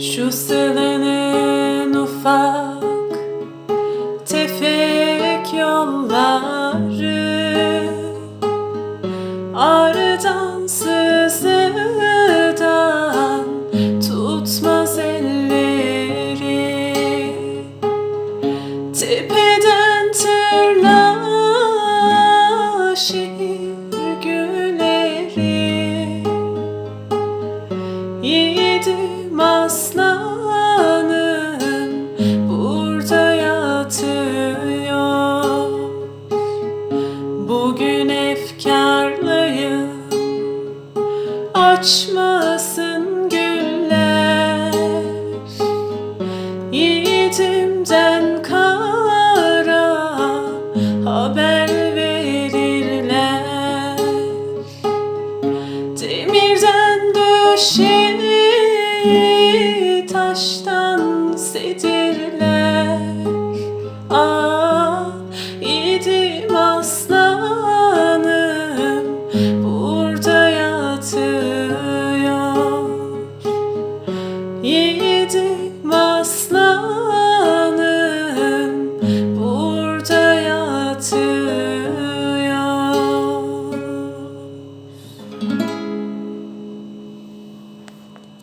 Şu sılanın ufak tefek yolları Ağrıdan sızıdan tutmaz elleri. Tepeden Yiğidim aslanım. Burada yatıyor. Bugün efkarlıyım. Açmasın güller. Yiğidimden kara haber verirler. Demirden döşeli taştan sedirler. Ah yiğidim aslanım burada yatıyor. Yiğidim aslanım burada yatıyor